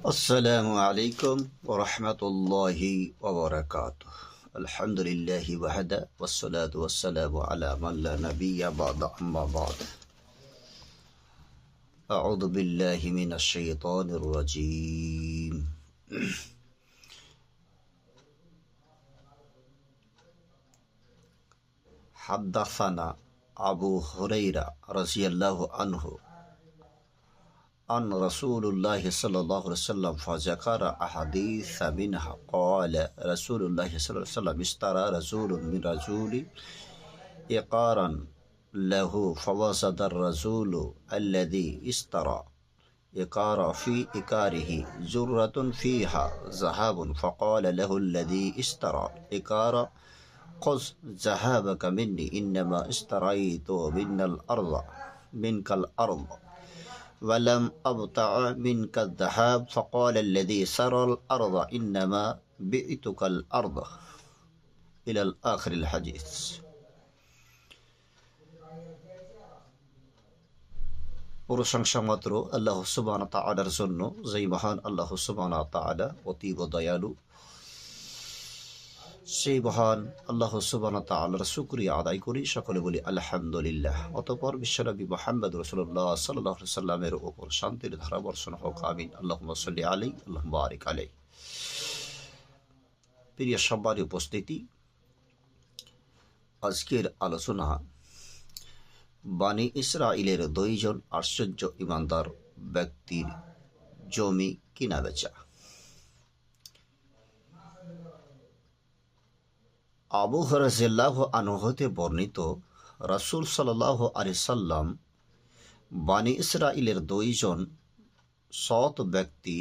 السلام عليكم ورحمة الله وبركاته. الحمد لله وحده والصلاة والسلام على من لا نبي بعد أما بعد. أعوذ بالله من الشيطان الرجيم. حدثنا أبو هريرة رضي الله عنه عن رسول الله صلى الله عليه وسلم فذكر أحاديث منها. قال رسول الله صلى الله عليه وسلم اشترى رسول من رسول إقارا له فوسد الرسول الذي اشترى إقار في إقاره زرة فيها ذهب فقال له الذي اشترى إقار خذ ذهابك مني إنما اشتريت من الأرض منك الأرض. ولم أبتع منك الذهاب فقال الذي سرى الأرض إنما بئتك الأرض إلى الآخر الحديث প্রশংসা মাত্র আল্লাহ সুবান তালার জন্য যেই মহান আল্লাহ সুবান তালা অতীব দয়ালু সেই মহান আল্লাহ সুবান তালার শুক্রিয়া আদায় করি। সকলে বলি আলহামদুলিল্লাহ। অতপর বিশ্বনবী মোহাম্মদ রসুল্লাহ সাল্লাহ সাল্লামের ওপর শান্তির ধারা বর্ষণ হোক, আমিন। আল্লাহ সাল্লি আলাই আল্লাহ বারিক আলাই প্রিয় সব্বারই উপস্থিতি, আজকের আলোচনা বানি ইসরায়েলের দুইজন আশ্চর্য ইমানদার ব্যক্তির জমি কিনা বেচা। আবু হরাজিল্লাহ আনুহতে বর্ণিত রাসুল সাল্লাহ আলি সাল্লাম বানি ইসরায়েলের দুইজন সৎ ব্যক্তি,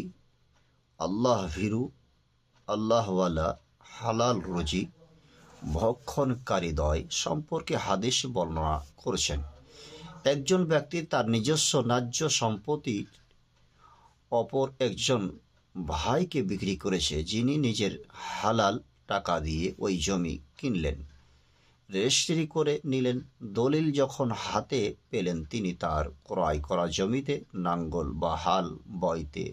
আল্লাহ ভিরু, আল্লাহওয়ালা, হালাল রুজি ভক্ষণকারীদ্বয় সম্পর্কে হাদিস বর্ণনা করেছেন। একজন ব্যক্তি তার নিজস্ব ন্যায্য সম্পত্তি, অপর একজন ভাইকে বিক্রি করেছে যিনি নিজের হালাল টাকা দিয়ে ওই জমি কিনলেন। রেজিস্ট্রি করে নিলেন। দলিল যখন হাতে পেলেন তিনি তার ক্রয় করা জমিতে নাঙ্গল বা হাল বইতে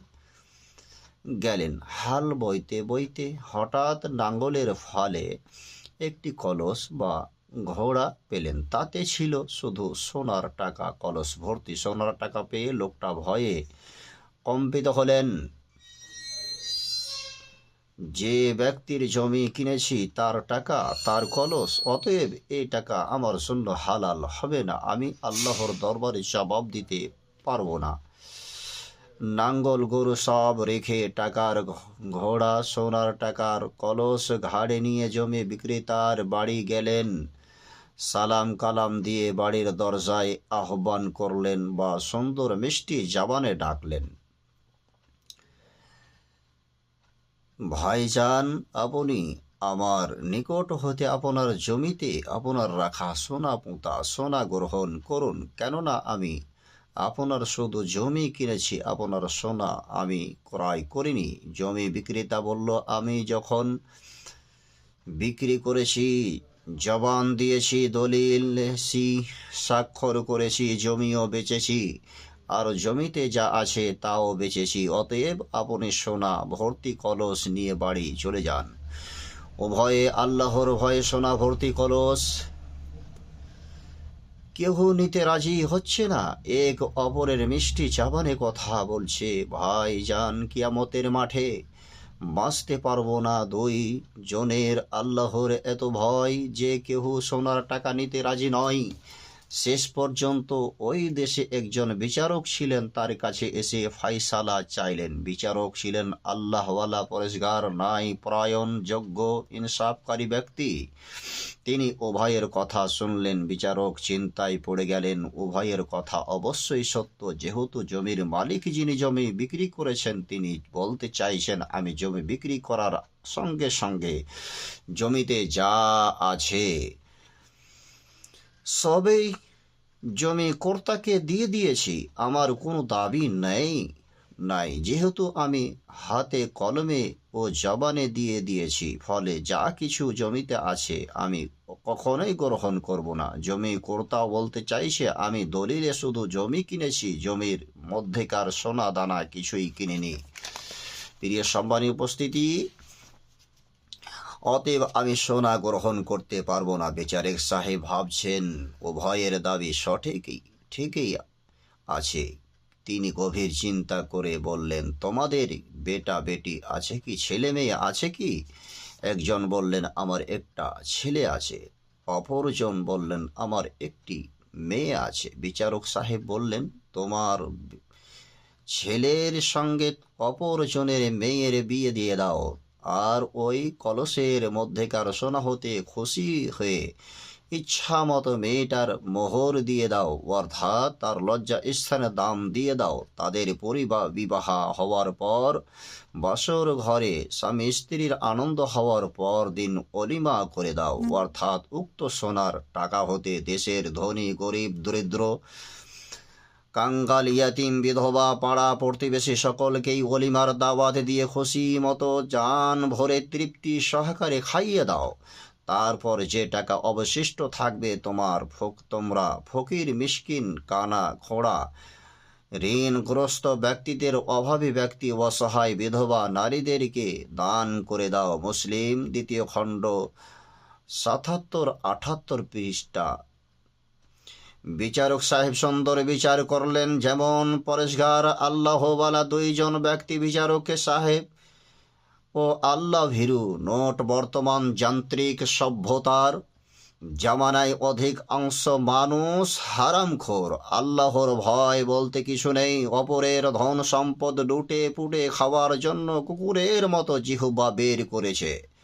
গেলেন। হাল বইতে বইতে হঠাৎ নাঙ্গলের ফলে একটি কলস বা ঘোড়া পেলেন। তাতে ছিল শুধু সোনার টাকা। কলস ভর্তি সোনার টাকা পেয়ে লোকটা ভয়ে কম্পিত হলেন। যে ব্যক্তির জমি কিনেছি, তার টাকা, তার কলস অতএব এই টাকা আমার জন্য হালাল হবে না। আমি আল্লাহর দরবারে জবাব দিতে পারব না। নাঙ্গল, গরু সব রেখে টাকার ঘোড়া, সোনার টাকার কলস, ঘাড়ে নিয়ে জমি বিক্রেতার বাড়ি গেলেন। সালাম কালাম দিয়ে বাড়ির দরজায় আহ্বান করলেন বা সুন্দর মিষ্টি জাবানে ডাকলেন। ভাইজান, আপনি আমার নিকট হতে আপনার জমিতে আপনার রাখা সোনা পুঁতা সোনা গ্রহণ করুন। কেননা আমি আপনার শুধু জমি কিনেছি আপনার সোনা আমি ক্রয় করিনি। জমি বিক্রেতা বলল, আমি যখন বিক্রি করেছি, জবান দিয়েছি, দলিল স্বাক্ষর করেছি, জমিও বেচেছি আর জমিতে যা আছে তাও বেচেছি, অতএব আপনি সোনা, ভর্তি কলস নিয়ে বাড়ি চলে যান। উভয়ে আল্লাহর ভয়ে সোনা, ভর্তি কলস। কেউ নিতে রাজি হচ্ছে না? এক অপরের মিষ্টি চাবানে কথা বলছে, ভাই যান কিয়ামতের মাঠে। বাঁচতে পারব না দুই জনের আল্লাহর এত ভয় যে কেহ সোনার টাকা নিতে রাজি নয়। শেষ পর্যন্ত ওই দেশে একজন বিচারক ছিলেন, তার কাছে এসে ফাইসালা চাইলেন। বিচারক ছিলেন আল্লাহওয়ালা, পরেশগার, নাই পরায়ণ, যোগ্য, ইনসাফকারী ব্যক্তি। তিনি উভয়ের কথা শুনলেন, বিচারক চিন্তায় পড়ে গেলেন। উভয়ের কথা অবশ্যই সত্য, যেহেতু জমির মালিক যিনি জমি বিক্রি করেছেন, তিনি বলতে চাইছেন, আমি জমি বিক্রি করার সঙ্গে সঙ্গে জমিতে যা আছে সবেই জমি কর্তাকে দিয়ে দিয়েছি, আমার কোনো দাবি নেই। নাই, যেহেতু আমি হাতে কলমে ও জবানে দিয়ে দিয়েছি, ফলে যা কিছু জমিতে আছে আমি কখনোই গ্রহণ করব না। জমি কর্তা বলতে চাইছে, আমি দলিলে শুধু জমি কিনেছি, জমির মধ্যেকার সোনা দানা কিছুই কিনিনি। প্রিয় সম্মানী উপস্থিতি অতএব আমি সোনা গ্রহণ করতে পারব না, বেচারেক সাহেব ভাবছেন। উভয়ের দাবি সঠিকই, ঠিকই আছে। তিনি গভীর চিন্তা করে বললেন, তোমাদের বেটা বেটি আছে কি? ছেলে মেয়ে আছে কি? একজন বললেন, আমার একটা ছেলে আছে। অপরজন বললেন, আমার একটি মেয়ে আছে। বিচারক সাহেব বললেন, তোমার ছেলের সঙ্গে অপরজনের মেয়ের বিয়ে দিয়ে দাও। আর ওই কলসের মধ্যেকার সোনা হতে খুশি হয়ে ইচ্ছা মতো মেয়েটার মোহর দিয়ে দাও, অর্থাৎ তার লজ্জা স্থানে দাম দিয়ে দাও। তাদের পরিবার বিবাহ হওয়ার পর বছর ঘরে স্বামী স্ত্রীর আনন্দ হওয়ার পর দিন অলিমা করে দাও। অর্থাৎ উক্ত সোনার টাকা হতে দেশের ধনী, গরিব, দরিদ্র কাঙ্গাল ইয়াতিম বিধবা পাড়া প্রতিবেশী সকলকেই অলিমার দাওয়াত দিয়ে খুশি মতো জান ভরে তৃপ্তি সহকারে খাইয়ে দাও। তারপর যে টাকা অবশিষ্ট থাকবে তোমার ফক তোমরা ফকির, মিসকিন, কানা খোড়া ঋণগ্রস্ত ব্যক্তিদের অভাবী ব্যক্তি অসহায় বিধবা নারীদেরকে দান করে দাও। মুসলিম, দ্বিতীয় খণ্ড সাতাত্তর আঠাত্তর পৃষ্ঠা। বিচারক সাহেব সুন্দর বিচার করলেন, যেমন পরেশগার আল্লাহওয়ালা দুইজন ব্যক্তি বিচারককে সাহেব ও আল্লাহ ভীরু, নোট বর্তমান যান্ত্রিক সভ্যতার জামানায় অধিক অংশ মানুষ হারামখোর, আল্লাহর ভয় বলতে কিছু নেই, অপরের ধন সম্পদ লুটে পুটে খাওয়ার জন্য কুকুরের মতো জিহুবা বের করেছে।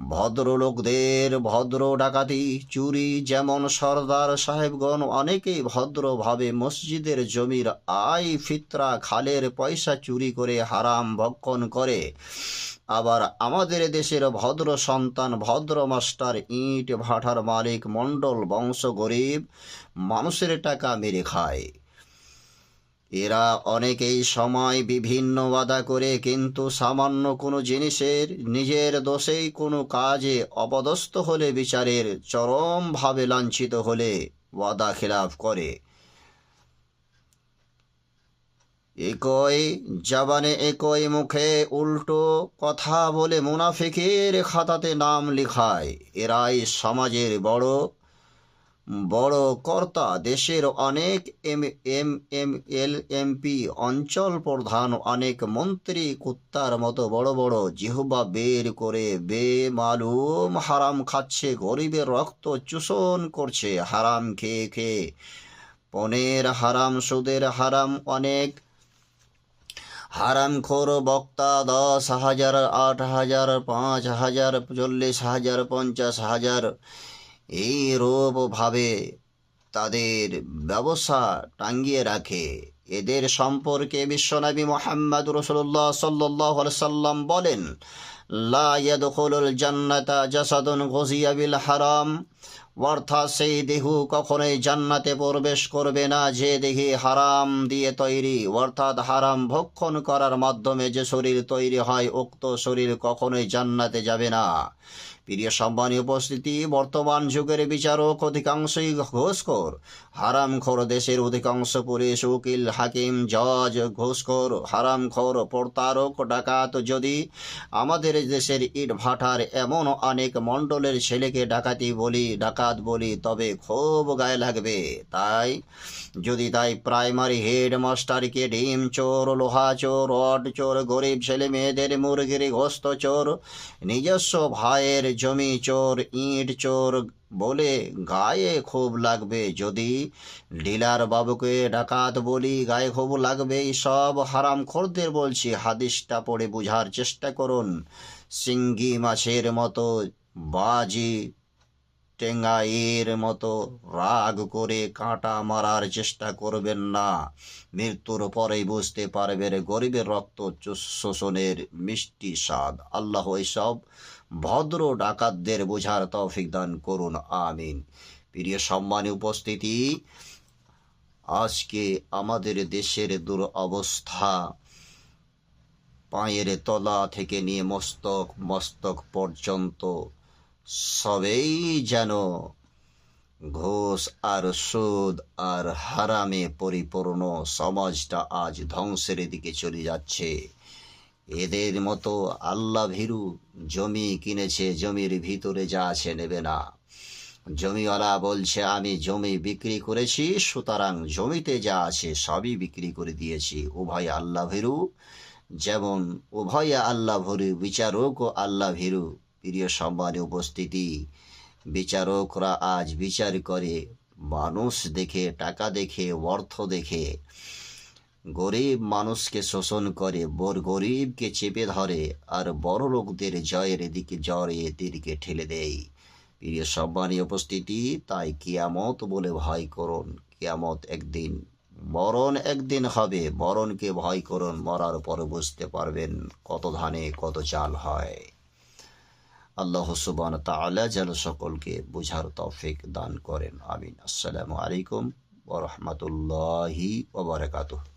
ভদ্রলোকদের ভদ্র ডাকাতি, চুরি যেমন সর্দার সাহেবগণ অনেকেই ভদ্রভাবে মসজিদের জমির আয় ফিতরা খালের পয়সা চুরি করে হারাম ভক্ষণ করে। আবার আমাদের দেশের ভদ্র সন্তান, ভদ্র মাস্টার, ইট ভাটার মালিক, মণ্ডল বংশ গরিব মানুষের টাকা মেরে খায়। এরা অনেকেই সময় বিভিন্ন বাধা করে, কিন্তু সামান্য কোনো জিনিসের, নিজের দোষেই কোনো কাজে অপদস্থ হলে বিচারের চরমভাবে লাঞ্ছিত হলে ওয়াদা খেলাফ করে। একই জাবানে একই মুখে উল্টো কথা বলে মুনাফিকের খাতাতে নাম লিখায়। এরাই সমাজের বড় বড় কর্তা দেশের অনেক M M M, L MP অঞ্চল প্রধান, অনেক মন্ত্রী কুত্তার মতো বড় বড় জিহবা বের করে বেমালুম হারাম খাচ্ছে, গরিবের রক্ত চূষণ করছে, হারাম খেয়ে খেয়ে। পনেরো হারাম, সুদের হারাম, অনেক হারামখোর বক্তা, দশ হাজার, আট হাজার, পাঁচ হাজার, চল্লিশ হাজার, পঞ্চাশ হাজার। এই ভাবে তাদের ব্যবসা টাঙ্গিয়ে রাখে। এদের সম্পর্কে বিশ্বনবী মোহাম্মদ রসুল্লাহ সাল্লাহ সাল্লাম বলেন, লা ইয়াদখুলুল জান্নাতা জাসাদুন গজিয়াবিল হারাম। অর্থাৎ সেই দেহ কখনোই জান্নাতে প্রবেশ করবে না, যে দেহে হারাম দিয়ে তৈরি। অর্থাৎ হারাম ভক্ষণ করার মাধ্যমে যে শরীর তৈরি হয়, উক্ত শরীর কখনোই জান্নাতে যাবে না। প্রিয় সম্মানী উপস্থিতি, বর্তমান যুগের বিচারক অধিকাংশই ঘোষখোর। হারামখোর দেশের অধিকাংশ পুলিশ উকিল, হাকিম, জজ, ঘুষখোর, হারামখোর, প্রতারক, ডাকাত। যদি আমাদের দেশের ইট ভাটার এমন অনেক মণ্ডলের ছেলেকে ডাকাতি বলি, ডাকাত বলি, তবে খুব গায়ে লাগবে। তাই যদি তাই প্রাইমারি হেড মাস্টারকে ডিম চোর, লোহা চোর, রড চোর, গরিব ছেলে মেয়েদের মুরগির গোস্ত চোর, নিজস্ব ভাইয়ের জমি চোর, ইট চোর বলে গায়ে খুব লাগবে। যদি ডিলার বাবুকে ডাকাত বলি, গায়ে খুব লাগবে। সব হারাম খোরদের বলছি, হাদিসটা পড়ে বুঝার চেষ্টা করুন। সিঙ্গি মাছের মতো, বাজি টেঙ্গাইয়ের মতো রাগ করে কাঁটা মারার চেষ্টা করবেন না। মৃত্যুর পরেই বুঝতে পারবেন, গরিবের রক্ত শোষণের মিষ্টি স্বাদ। আল্লাহ এসব ভদ্র ডাকাতদের বোঝার তৌফিক দান করুন, আমিন। প্রিয় সম্মানী উপস্থিতি, আজকে আমাদের দেশের দুরবস্থা পায়ের তলা থেকে নিয়ে মস্তক মস্তক পর্যন্ত সবেই যেন ঘোষ আর সুদ আর হারামে পরিপূর্ণ, সমাজটা আজ ধ্বংসের দিকে চলে যাচ্ছে। এদের মতো আল্লাহ ভীরু জমি কিনেছে, জমির ভিতরে যা আছে নেবে না। জমিওয়ালা বলছে, আমি জমি বিক্রি করেছি, সুতরাং জমিতে যা আছে সবই বিক্রি করে দিয়েছি। উভয় আল্লাহ ভীরু। যেমন উভয় আল্লাহ ভরু, বিচারক ও আল্লাহ ভীরু। প্রিয় সম্মানে উপস্থিতি, বিচারকরা আজ বিচার করে, মানুষ দেখে, টাকা দেখে, অর্থ দেখে। গরিব মানুষকে শোষণ করে, বর গরিবকে চেপে ধরে আর বড় লোকদের জয়ের দিকে জয়ে এদেরকে ঠেলে দেয়। প্রিয় সম্মানী উপস্থিতি, তাই কিয়ামত বলে ভয় করুন। কিয়ামত একদিন, মরণ একদিন হবে। মরণকে ভয় করুন, মরার পরে বুঝতে পারবেন কত ধানে কত চাল হয়। আল্লাহ সুবান তাআলা যেন সকলকে বুঝার তৌফিক দান করেন। আমিন। আসসালামু আলাইকুম ওয়া রাহমাতুল্লাহি ওয়া বারাকাতুহু।